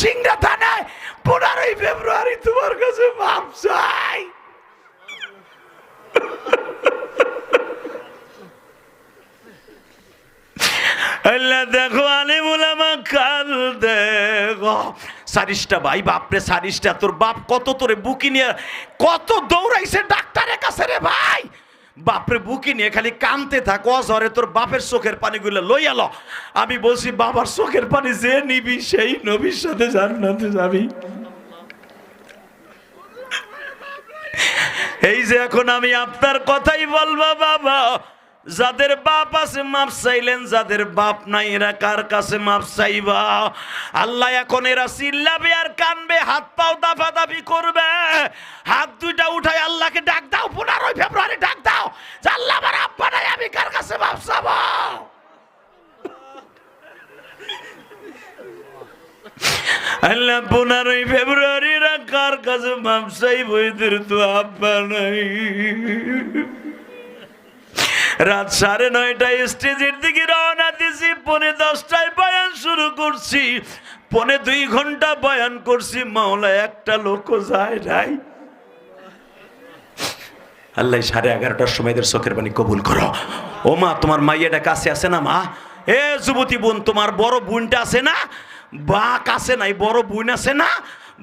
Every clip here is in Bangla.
সিংড়া থানায় পনেরোই ফেব্রুয়ারি তোমার কাছে দেখো আলিমুল আমার কাল দেখো। সারিসটা ভাই, বাপরে সারিসটা তোর বাপ কত তোরে বুকি নিয়ে কত দৌড়াইছে ডাক্তারের কাছে রে ভাই বাপরে বুকি নিয়ে খালি কানতে থাক, অঝরে তোর বাপের চোখের পানিগুলো লই আলো আমি বলছি, বাবার চোখের পানি যে নিবি, সেই নবীর সাথে জান্নাতে যাবি। এই যে এখন আমি আপনার কথাই বলব, বাবা। যাদের বাপ আছে, মাপ চাইলেন, যাদের বাপ নাই, এরা কার কাছে মাপ চাইবা? আল্লাহ এখন এরা চিল্লাবে আর কানবে, হাত পাও দাফা দাফি করবে। হাত দুইটা উঠাই আল্লাহকে ডাক দাও, পনেরোই ফেব্রুয়ারি ডাক দাও যে আল্লাহ আমার আব্বা নাই আমি কার কাছে মাপ চাবো আল্লাহ পনেরোই ফেব্রুয়ারি কার কাছে মাপ চাইব এদের তো আব্বা নাই। রাত সাড়ে নয়টায় স্টেজের দিকে রওনা দিছি পনে দশটায় বয়ান শুরু করছি, পনে দুই ঘণ্টা বয়ান করছি, মাওলা একটা লোক যায় নাই। আল্লাহ সাড়ে এগারোটার সময় এদের চোখের পানি কবুল করো। ও মা, তোমার মাইয়াটা কাছে আছে না মা? এ যুবতী বোন, তোমার বড় বোনটা আছে না? বা আছে নাই, বড় বোন আছে না?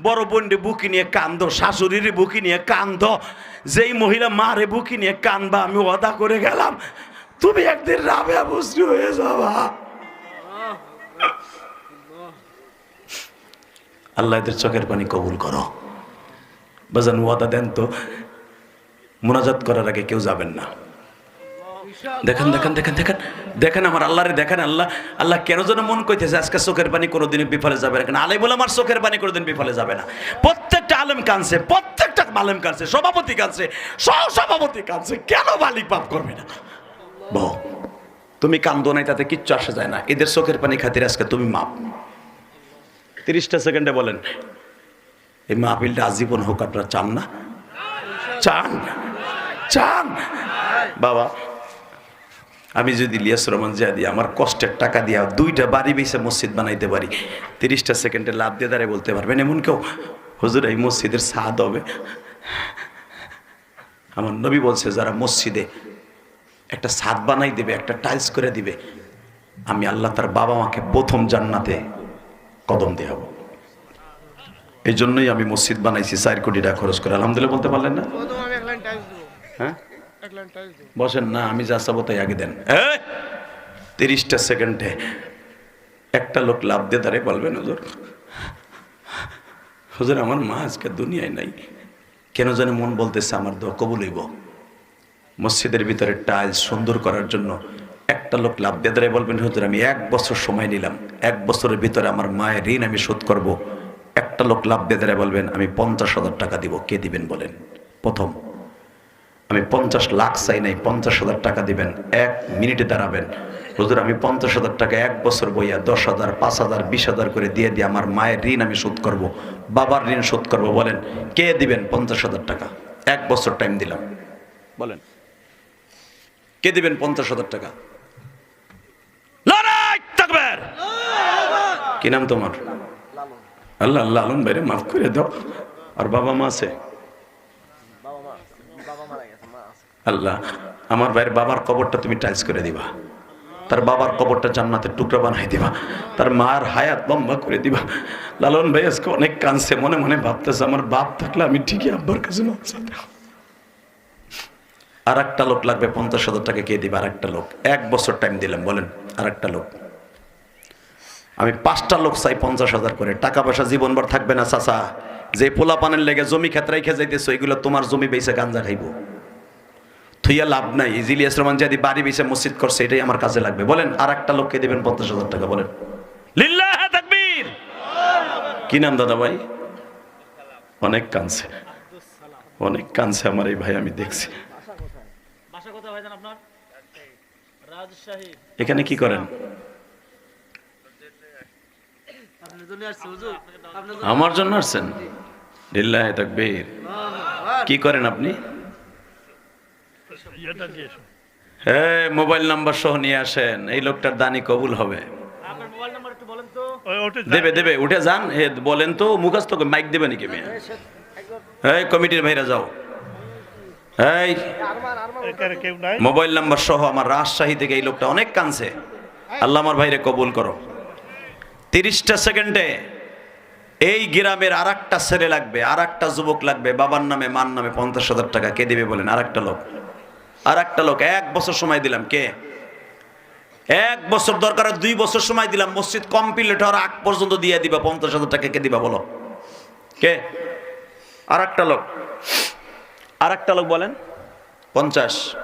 বড় বোনরে বুকি নিয়ে কান্দ শাশুড়ির বুকি নিয়ে কান্দ। যেই মহিলা মারে বুকি নিয়ে কানবা আমি অদা করে গেলাম, তুমি একদিন রাবেয়া বসরি হয়ে যাবা। আল্লাহ এদের চোখের পানি কবুল করো। বাজান ওয়াদা দেন তো, মোনাজাত করার আগে কেউ যাবেন না। দেখেন দেখেন দেখেন দেখেন। দেখেন আমার আল্লাহরে, দেখেন আল্লাহ। আল্লাহ কেন যেন মন কইতেছে, আজকে চোখের পানি কোনোদিন বিফলে যাবে না। কেন বলে আমার চোখের পানি কোনোদিন বিফলে যাবে না। প্রত্যেকটা আলেম কানছে প্রত্যেকটা আলেম কানছে সভাপতি কানছে সহ সভাপতি কানছে কেন মালিক পাপ করবে না? বউ, তুমি কান্দো নাই, তাতে কিচ্ছু আসা যায় না। এদের চোখের পানি খাতির আজকে তুমি মাপ। তিরিশটা সেকেন্ডে বলেন, এই মাহফিলটা আজীবন হোক, আপনারা চান না? চান চান। বাবা আমি যদি ইলিয়াস রহমান জিয়া দিয়ে আমার কষ্টের টাকা দিয়া দুইটা বাড়ি বেসে মসজিদ বানাইতে পারি। তিরিশটা সেকেন্ডে লাভ দিয়ে দাঁড়ায় বলতে পারবেন এমন কেউ? হুজুর এই মসজিদের সাদ হবে। আমার নবী বলছে যারা মসজিদে একটা ছাদ বানাই দেবে একটা টাইলস করে দিবে আমি আল্লাহ তার বাবা মাকে প্রথম জান্নাতে কদম দিয়ে হব। এই জন্যই আমি মসজিদ বানাইছি চার কোটি টাকা খরচ করে। আলহামদুলিল্লাহ বলতে পারলেন না? দেবো। হ্যাঁ? বসেন, না, আমি যা চাবো তাই আগে দেন। তিরিশটা সেকেন্ডে একটা লোক লাভ দিয়ে দাঁড়িয়ে বলবেন হুজুর হুজুর, আমার মা আজকে দুনিয়ায় নাই। কেন জানি মন বলতেছে, আমার দোয়া কবুল হইব। মসজিদের ভিতরে টাইলস সুন্দর করার জন্য একটা লোক লাভ দিয়ে দাঁড়িয়ে বলবেন, হুজুর, আমি এক বছর সময় নিলাম। এক বছরের ভিতরে আমার মায়ের ঋণ আমি শোধ করব। একটা লোক লাভ দিয়ে দাঁড়িয়ে বলবেন, আমি পঞ্চাশ হাজার টাকা দিব, কে দিবেন বলেন? প্রথম। আমি পঞ্চাশ লাখ চাই নাই, পঞ্চাশ হাজার টাকা দিবেন। এক মিনিটে দাঁড়াবেন। হুজুর, আমি পঞ্চাশ হাজার টাকা এক বছর বইয়া দশ হাজার, পাঁচ হাজার, বিশ হাজার করে দিয়ে দিয়ে আমার মায়ের ঋণ আমি শোধ করব। বাবার ঋণ শোধ করব, বলেন, কে দিবেন পঞ্চাশ হাজার টাকা? এক বছর টাইম দিলাম। বলেন, কে দিবেন পঞ্চাশ হাজার টাকা? কি নাম তোমার? আল্লাহ আল্লাহ, আলম ভাইরে মাফ করে দাও। আর বাবা মা আছে? আল্লাহ, আমার ভাইয়ের বাবার কবরটা তুমি টাইলস করে দিবা। তার বাবার কবরটা জান্নাতের টুকরা বানাই দিবা। তার মার হায়াত লম্বা করে দিবা। লালন ভাই আজকে অনেক কানছে মনে মনে ভাবতেছে, আমার বাপ থাকলে আমি ঠিকই আব্বার কাছে আর একটা লোক লাগবে, পঞ্চাশ হাজার টাকা কে দিবে আর একটা লোক? এক বছর টাইম দিলাম, বলেন আর একটা লোক। আমি পাঁচটা লোক চাই পঞ্চাশ হাজার করে। টাকা পয়সা জীবনভর থাকবে না, চাচা। যে পোলা পানের লেগে জমি ক্ষেত রেখে যাইতেছো এগুলো তোমার জমি বেসে গাঞ্জা খাইবো। থুইয়া লাভ নাই। ইজিলিয়াস রহমান যদি বাড়ি বেসে মসজিদ করছে এটাই আমার কাজে লাগবে। বলেন আর একটা লোককে দেবেন পঞ্চাশ হাজার টাকা বলেন। লিল্লাহ তাকবীর! কি নাম দাদা ভাই? অনেক কানছে অনেক কানছে আমার এই ভাই আমি দেখছি। এখানে কি করেন? আপনার জন্য আসছে হুজুর। আপনার জন্য আমার জন্য আসছেন? লিল্লাহ তাকবীর। কি করেন আপনি? হ্যাঁ মোবাইল নাম্বার সহ নিয়ে আসেন এই লোকটার দানি কবুল হবে। আপনার মোবাইল নাম্বার একটু বলেন তো। দেবে দেবে উঠে যান হে বলেন তো মুখস্থ করে মাইক দেবে নাকি মেয়ে? এই কমিটির ভাইরা যাও। এই মোবাইল নাম্বার সহ আমার রাজশাহী থেকে এই লোকটা অনেক কানছে আল্লাহ আমার ভাইরে কবুল করো। তিরিশটা সেকেন্ডে এই গ্রামের আর একটা ছেলে লাগবে আর একটা যুবক লাগবে বাবার নামে মার নামে পঞ্চাশ হাজার টাকা কে দেবে বলেন আর একটা লোক। আর একটা লোক, এক বছর সময় দিলাম, কে? এক বছর দরকার দুই বছর সময় দিলাম, মসজিদ কমপ্লিট হওয়ার আগ পর্যন্ত দিয়ে দিবা, পঞ্চাশ হাজার টাকা কে দিবা, বলো? কে? আর একটা লোক, আর একটা লোক বলেন, পঞ্চাশ।